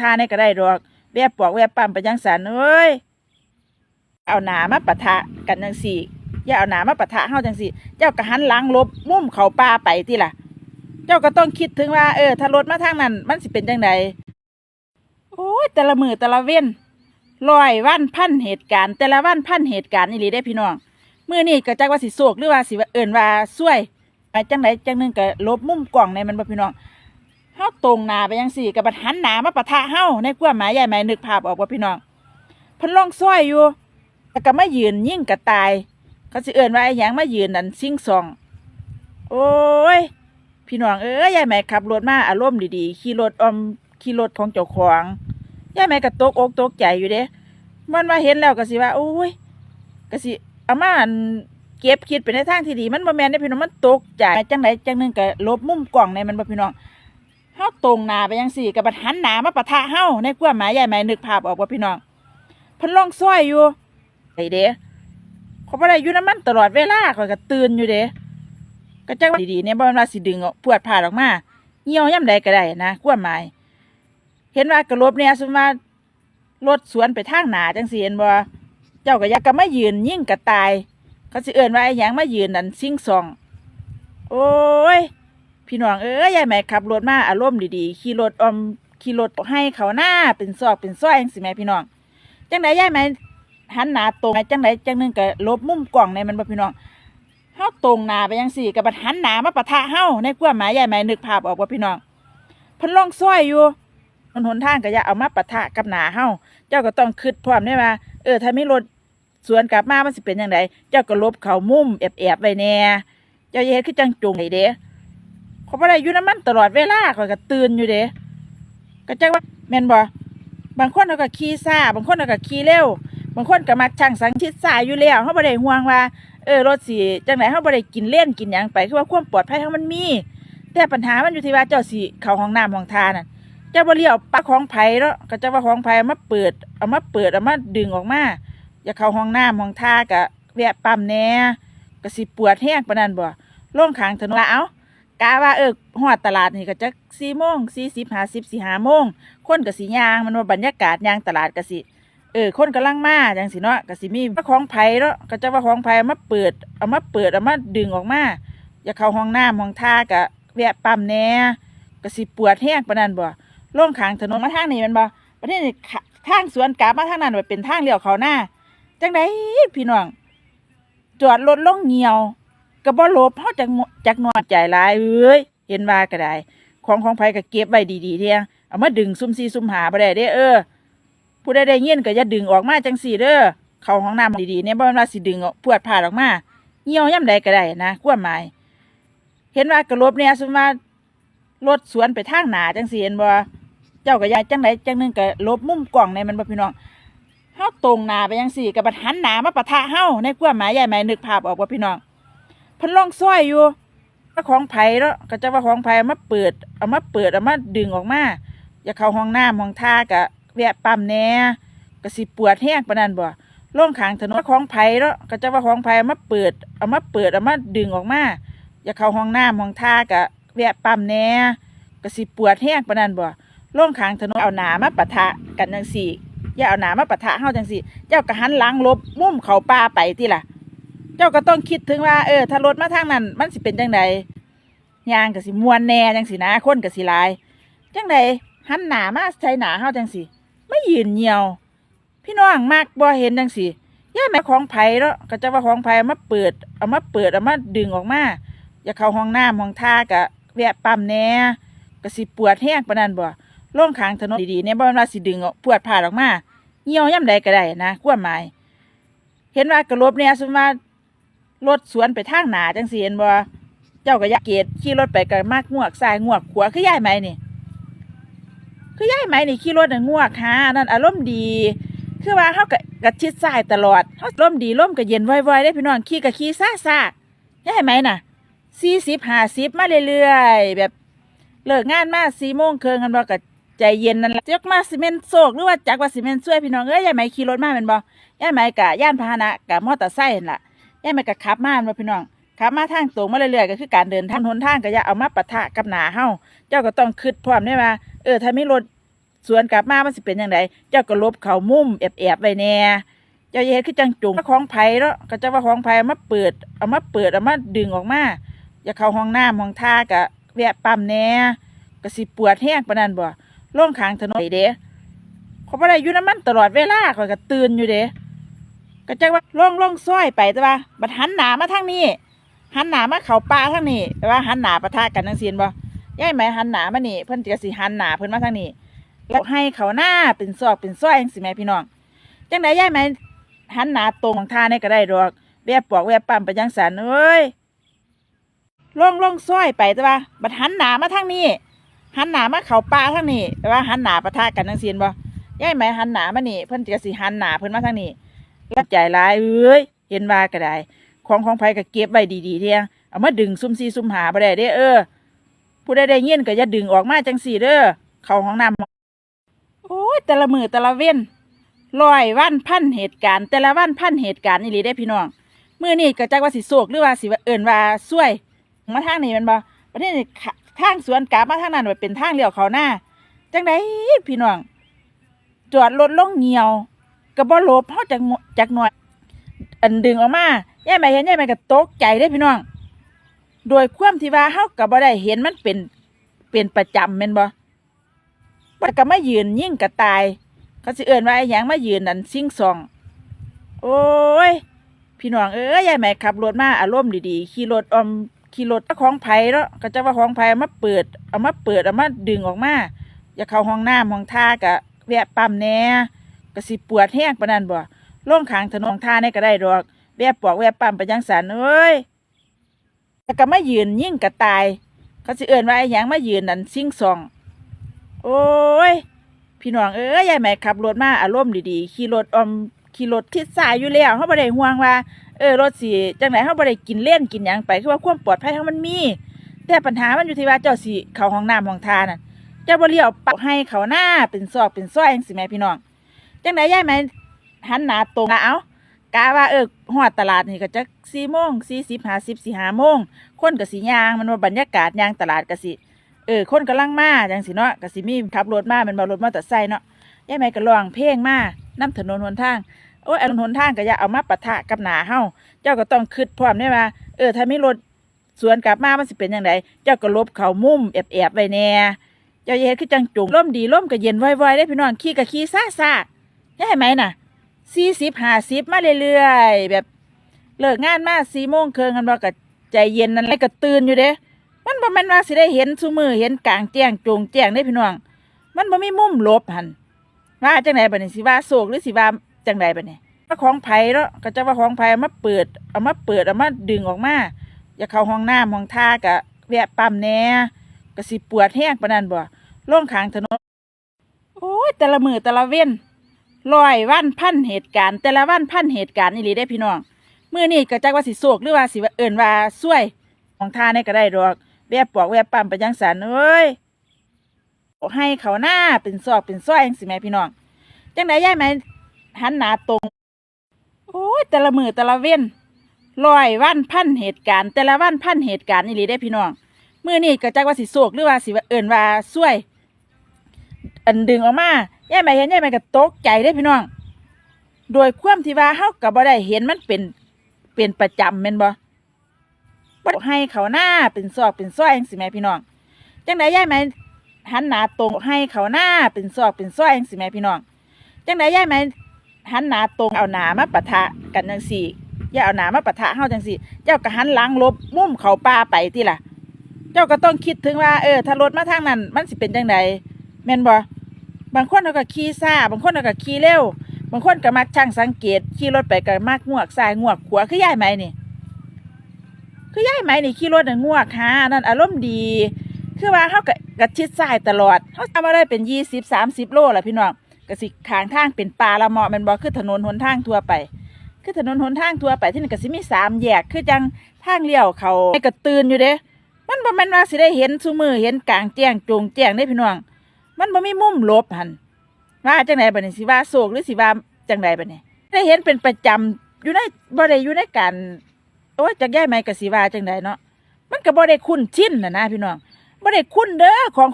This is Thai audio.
ทาในก็ได้ดอกแวบปอกแวบปั๊มไปจังสันเอ้ยเอาหนามาปะทะกันจังสี่อย่าเอาหนามาปะทะเฮาจังสี่ เจ้าก็หันหลังลบมุ่มเขาป่าไปติล่ะ เจ้าก็ต้องคิดถึงว่าเออถ้ารถมาทางนั้น มันสิเป็นจังไดโอ้ยแต่ละมือแต่ละเว้นลอยวันพันเหตุการณ์ แต่ละวันพันเหตุการณ์นี่ลีได้พี่น้องมื่อนี่ก็จักว่าสิโศกหรือว่าสิว่าเอินว่าซวยไปจังไดจังนึงก็ลบมุมกล่องในมันบ่พี่น้อง เฮาตรงหน้าไปจังสี่ก็บัดหันหน้ามาปะทะเฮาในความหมายใหญ่หมายนึกภาพออกบ่าพี่น้องเพิ่นลองซอยอยู่แล้วก็มายืนยิ่งกระตาย เขาสิเอินว่าไอ้หยังมายืนนั่นซิ่งซอง โอ้ย พี่น้องเอ้ยยายแม่ขับรถมาอารมณ์ดีๆขี่รถออมขี่รถของเจ้าของยายแม่ก็ตกอกตกใจอยู่เด้มันว่าเห็นแล้วก็สิว่าโอ้ยก็สิเอามานเก็บคิดไปในทางที่ดี มันบ่แม่นได้พี่น้องมันตกใจจังไดจังนึงก็ลบมุมกล้องในมันบ่พี่น้อง เฮาตรงหน้าไปจังซี่ก็บัดหันหน้ามาปะทะเฮาในความหมายยายแม่นึกภาพออกบ่าพี่น้องเพิ่นลองซอยอยู่ไอเด้เขาบ่ได้อยู่นํมันตลอดเวลาข้อยก็ตื่นอยู่เด้ก็จังว่าดีๆเนี่ยบ่แม่นว่าสิดึงเอาพวดผ่าออกมาเหี่ยวย่ำใดก็ได้นะความหมาย เห็นว่ากระลบเนี่ยสมมารถสวนไปทางหนาจังสิเห็นบ่เจ้าก็อยากก็มายืนยิ่งกระตาย เขาสิเอิ้นว่าไอ้หยังมายืนนั่นซิ่งซอง โอ้ย พี่น้องเอ้ยยายแม่ขับรถมาอารมณ์ดีๆขี่รถอมขี่รถให้เขาหน้าเป็นซอกเป็นซอยจังสิแม่พี่น้องจังไดยายแม่หันหน้าตรงจังไดจังหนึงก็ลบมุมกล้องในมันบ่พี่น้องเฮาตรงหน้าไปยังสี่กับบัดหันหน้ามาปะทะเฮาในความหมายใหญ่หมายนึกภาพออกว่าพี่น้องเพิ่นลองซอยอยู่ถนหนทางก็อย่าเอามาปะทะกับหน้าเฮาเจ้าก็ต้องคิดพร้อมได้ว่าเออถ้ามีรถสวนกลับมามันสิเป็นจังไดเจ้าก็ลบเขามุมแอบๆไว้แน่เจ้าอย่าเฮ็ดคือจังจงไดเด้ เขาบ่ได้อยู่นํมันตลอดเวลาข้อยก็ตื่นอยู่เด้ก็จังว่าแม่นบ่บางคนเขาก็ขี่ซ่าบางคนเขาก็ขี่เร็ว บางคนก็มักช่างสังชิดสายอยู่แล้วเขาบ่ได้ห่วงว่า เออรถสิจังไหนเขาบ่ได้กินเล่นกินหยังไปคือว่าความปลอดภัยของมันมี แต่ปัญหามันอยู่ที่ว่าเจ้าสิเข้าห้องน้ำห้องทาน่ะเจ้าบ่เลี้ยวปักของไผเนาะก็จะว่าของไผเอามาเปิดเอามาเปิดเอามาดึงออกมาอย่าเข้าห้องน้ำห้องทาก็แวะปั๊มแหน่ก็สิปวดแห้งปานนั้นบ่ลงข้างถนนละเอ้า กะว่าเออฮอดตลาดนี่ก็จัก4โมง40 50 45โมงคนก็สิย่างมันว่าบรรยากาศย่างตลาดก็สิเออคนกำลังมาจังสิเนาะก็สิมีมาของไผ่เนาะก็จะว่าของไผเอามาเปิดเอามาเปิดเอามาดึงออกมาอย่าเข้าห้องน้ำห้องท่าก็แวะปั๊มแหน่ก็สิปวดแห้งปานนั้นบ่ลงขางถนนมาทางนี้มันบ่ประเทศนี้ขะทางสวนกลับมาทางนั้นว่าเป็นทางเลี้ยวเขาหน้าจังไดพี่น้องจอดรถล่องเหี่ยว ก็บ่หลบเฮาจักจักนอนใจหลายเอ้ยเห็นว่าก็ได้ ของของไผก็เก็บไว้ดีๆเที่ยเอามาดึงซุ่มซี่ซุ่มหาบ่ได้เด้เออ ผู้ใดได้ยินก็อย่าดึงออกมาจังสี่เด้อเข้าห้องน้ำดีๆเนี่ยบ่แม่นว่าสิดึงเอาพวดผ่าออกมาเหี่ยวย่ำใดก็ได้นะความหมาย เห็นว่ากระลบเนี่ยสมมว่ารถสวนไปทางหนาจังสี่เห็นบ่เจ้าก็ย่าจังไดจังหนึงก็ลบมุมกล้องในมันบ่พี่น้องเฮาตรงหน้าไปจังสี่ก็บัดหันหน้ามาปะทะเฮาในความหมายใหญ่หมายนึกภาพออกบ่พี่น้อง เพิ่นลองซอยอยู่ว่าของไผ่เนาะก็จะว่าของไผเอามาเปิด เอามาเปิดเอามาดึงออกมาอย่าเข้าห้องน้ำห้องท่าก็แวะปั๊มแหน่ก็สิปวดแห้งปานนั้นบ่ลงขางถนนของไผ่เนาะก็จะว่าของไผเอามาเปิด เอามาเปิดเอามาดึงออกมาอย่าเข้าห้องน้ำห้องท่าก็แวะปั๊มแหน่ก็สิปวดแห้งปานนั้นบ่ลงขางถนนเอาหนามาปะทะกันจังซี่อย่าเอาหนามาปะทะเฮาจังซี่ เจ้าก็หันหลังลบมุ่มเขาป่าไปติล่ะ เจ้าก็ต้องคิดถึงว่าเออถ้ารถมาทางนั้น มันสิเป็นจังไดยางก็สิมวนแหน่จังซี่นะคนก็สิลายจังไดหันหนามาใส่หนาเฮาจังซี่ไม่ยืนเหี่ยว พี่น้องมากบ่เห็นจังสิย่าแม่ของไผ่เนาะก็จะว่าของไผเอามาเปิดเอามาเปิดเอามาดึงออกมาอย่าเข้าห้องน้ำห้องท่าก็แวะปั๊มแหน่ก็สิปวดแห้งปานนั้นบ่ลงขางถนนดีๆเนี่ยบ่แม่นว่าสิดึงเอาพวดผ่าออกมาเหี่ยวย่ำใดก็ได้นะความหมาย เห็นว่ากระลบเนี่ยสมมติว่า รถสวนไปทางหนาจังสิเห็นบ่เจ้าก็ยากเกตขี่รถไปก็มากงวกซ้ายงวกขวาคือย่ายไหมนี่คือย่ายไหมนี่ขี่รถน่ะงวกหานั่นอารมณ์ดี คือว่าเขาก็กระชิดซ้ายตลอดเขาร่มดีร่มก็เย็นไวๆได้พี่น้องขี่ก็ขี่ซ่าซ่าย่ายไหมน่ะสี่สิบห้าสิบมาเรื่อยๆแบบเลิกงานมาสี่โมงเคิงกันบ่ก็ใจเย็นนั่นแหละจักมาซีเมนต์โศกหรือว่าจักว่าซีเมนต์ช่วยพี่น้องเอ้ยย่ายไหมขี่รถมาเป็นบ่ย่ายไหมกะย่านพาหนะกะมอเตอร์ไซค์นั่นล่ะ ย่ายไหมกะขับมาเนบ่พี่น้องขับมาทางตรงมาเรื่อยๆก็คือการเดินทางหนทางก็อย่าเอามาปะทะกับหนาเฮาเจ้าก็ต้องคิดพร้อมได้ว่า เออ ถ้ามีรถสวนกลับมามันสิเป็นจังไดเจ้าก็ลบเขามุมแอบๆไว้แน่เจ้าเฮ็ดคือจังจุงของไผ่เนาะก็จะว่าของไผ่เอามาเปิด เอามาเปิดเอามาดึงออกมาอย่าเข้าห้องน้ำห้องท่าก็แวะปั๊มแหน่ก็สิปวดแห้งปานนั้นบ่ลงขางถนนเด้เขาบ่ได้อยู่น้ำมันตลอดเวลาข่อยก็ตื่นอยู่เด้ ก็จักว่าลงลงซอยไปแต่ว่าบัดหันหนามาทางนี้หันหนามาเข้าป่าทางนี้แต่ว่าหันหนาปะทะกันจังซี่บ่ยายไหมหันหนามานี่เพิ่นก็สิหันหนาเพิ่นมาทางนี้แล้วให้เขาหน้าเป็นซอกเป็นซอยจังซี่แม่พี่น้องจังไดยายไหมหันหนาตรงของท่านี่ก็ได้ดอกแวบปอกแวบปั๊มไปจังสันเอ้ยลงลงซอยไปแต่ว่าบัดหันหนามาทางนี้หันหนามาเข้าป่าทางนี้แต่ว่าหันหนาปะทะกันจังซี่บ่ยายไหมหันหนามานี่เพิ่นก็สิหันหนาเพิ่นมาทางนี้ แล้วใจร้ายเอ้ยเห็นว่าก็ได้ ของของไผก็เก็บไว้ดีๆเที่ยเอามาดึงซุ่มซีซุ่มหาบ่ได้เด้เออ ผู้ใดได้ยินก็อย่าดึงออกมาจังสี่เด้อเข้าห้องน้ำโอ้ยแต่ละมือแต่ละเว้นร้อยวันพันเหตุการณ์ แต่ละวันพันเหตุการณ์อีหลีได้พี่น้องมื้อนี้ก็จักว่าสิโศกหรือว่าสิว่าเอิ้นว่าซวย มาทางนี้มันบ่ประเทศนี้ทางสวนกลับมาทางนั้นว่าเป็นทางเลี้ยวเขาหน้าจังไดพี่น้องจอดรถลงเหี่ยว ก็บ่หลบเฮาจักจักหน่อย อันดึงออกมาย่ายแม่เห็นย่ายแม่ก็ตกใจได้พี่น้อง โดยความที่ว่าเฮาก็บ่ได้เห็นมันเป็นเป็นประจำแม่นบ่มันก็มายืนยิ่งกระตาย เขาสิเอิ้นว่าไอ้หยังมายืนนั่นซิ่งซอง โอ้ย พี่น้องเอ้ยยายแม่ขับรถมาอารมณ์ดีๆขี่รถอมขี่รถของไผ่เนาะก็จะว่าของไผเอามาเปิดเอามาเปิดเอามาดึงออกมา อย่าเข้าห้องน้ำห้องท่าก็แวะปั๊มแหน่ ก็สิปวดแห้งปานนั้นบ่ลงขางถนนท่านี่ก็ได้ดอกแวบปอกแวบปั๊มไปจังสันเอ้ยแล้วก็มายืนยิ่งกระตาย เขาสิเอิ้นว่าไอ้หยังมายืนนั่นซิ่งซอง โอ้ย พี่น้องเอ้ยยายแม่ขับรถมาอารมณ์ดีๆขี่รถอมขี่รถทิศซ้ายอยู่แล้วเฮาบ่ได้ห่วงว่า เออรถสิจังไดเฮาบ่ได้กินเล่นกินหยังไปคือว่าความปลอดภัยเฮามันมี แต่ปัญหามันอยู่ที่ว่าเจ้าสิเข้าห้องน้ำห้องทานั่นเจ้าบ่เลี้ยวปักให้เขาหน้าเป็นซอกเป็นซอยจังซี่แม่พี่น้อง จังไดยายแม่หันหน้าตรงอะเอากะว่าเออฮอดตลาดนี่ก็จัก4โมง40 50 45โมงคนก็สิย่างมันว่าบรรยากาศย่างตลาดก็สิเออคนกำลังมาจังสิเนาะก็สิมีขับรถมามันบ่รถมอเตอร์ไซค์เนาะยายแม่ก็ร้องเพลงมานํถนนหนทางโอ้ยอันหนทางก็อย่าเอามาปะทะกับหนาเฮาเจ้าก็ต้องคิดพร้อมได้ว่าเออถ้ามีรถสวนกลับมามันสิเป็นจังไดเจ้าก็ลบเขามุมแอบๆไว้แน่เจ้าอย่าเฮ็ดคือจังจุงลมดีลมก็เย็นไวๆได้พี่น้องขี่ก็ขี่ซ่า ยายไหมน่ะ40 50มาเรื่อยๆแบบเลิกงานมา4โมงเครึ่งกันบ่ก็ใจเย็นนั่นแหละก็ตื่นอยู่เด้มันบ่แม่นว่าสิได้เห็นซุมือเห็นกลางแจ้งจงแจ้งได้พี่น้อง มันบ่มีมุมลบหันว่าจังไดบัดนี้สิว่าโศกหรือสิว่าจังไดบัดนี้ว่าของไผเนาะก็จะว่าของไผเอามาเปิดเอามาเปิดเอามาดึงออกมาอย่าเข้าห้องน้ำห้องท่าก็แวะปั๊มแหน่ก็สิปวดแห้งปานนั้นบ่ลงขางถนนโอ้ยแต่ละมือแต่ละเว้น ร้อยวันพันเหตุการณ์ แต่ละวันพันเหตุการณ์อีหลีได้พี่น้องมื้อนี้ก็จักว่าสิโศกหรือว่าสิเอิ้นว่าซวยของท่านี่ก็ได้ดอกแวบปอกแวบปั๊มไปจังสันเอ้ยให้เขาหน้าเป็นซอกเป็นซอยจังสิแม่พี่น้องจังไดยายไหมหันหน้าตรง โอ้ยแต่ละมือแต่ละเว้นร้อยวันพันเหตุการณ์ แต่ละวันพันเหตุการณ์อีหลีได้พี่น้องมื้อนี้ก็จักว่าสิโศกหรือว่าสิเอิ้นว่าซวย อันดึงออกมา ยายไหมเห็นยายไหมก็ตกใจได้พี่น้อง โดยความที่ว่าเฮาก็บ่ได้เห็นมันเป็นเป็นประจำแม่นบ่บ่ให้เขาหน้าเป็นซอกเป็นซอยจังสิแม่พี่น้องจังไดยายไหมหันหน้าตรงให้เขาหน้าเป็นซอกเป็นซอยจังสิแม่พี่น้องจังไดยายไหมหันหน้าตรงเอาหน้ามาปะทะกันจังสี่อย่าเอาหนามาปะทะเฮาจังสี่เจ้าก็หันหลังลบมุมเขาป่าไปติล่ะ เจ้าก็ต้องคิดถึงว่า เออ ถ้ารถมาทางนั้น มันสิเป็นจังไดแม่นบ่ บางคนเขาก็ขี่ซ่า บางคนเขาก็ขี่เร็ว บางคนก็มักช่างสังเกต ขี่รถไปก็มักงวกซ้ายงวกขวาคือย่ายไหมนี่ คือย่ายไหมนี่ขี่รถน่ะง่วงค่ะนั่นอารมณ์ดี คือว่าเขากะกะชิดซ้ายตลอดเขาทำมาได้เป็นยี่สิบสามสิบโลแหละพี่น้องกะสิขางทางเป็นป่าละเมาะมันบ่คือถนนหนทางทั่วไป คือถนนหนทางทั่วไปที่นี่ก็สิมีสามแยกคือจังทางเลี้ยวเขาให้กระตื่นอยู่เด้ มันบ่แม่นว่าสิได้เห็นซุมือเห็นกลางแจ้งจงแจ้งได้พี่น้อง มันบ่มีมุมลบหันว่าจังไดบัดนี้สิว่าโศกหรือสิว่าจังไดบัดนี้ได้เห็นเป็นประจำอยู่ในบ่ได้อยู่ในการโอ้ยจักย่ายไหมกับสีว่าจังใดเนาะมันก็บ่ได้คุ้นชินน่ะนะพี่น้องบ่ได้คุ้นเด้อของ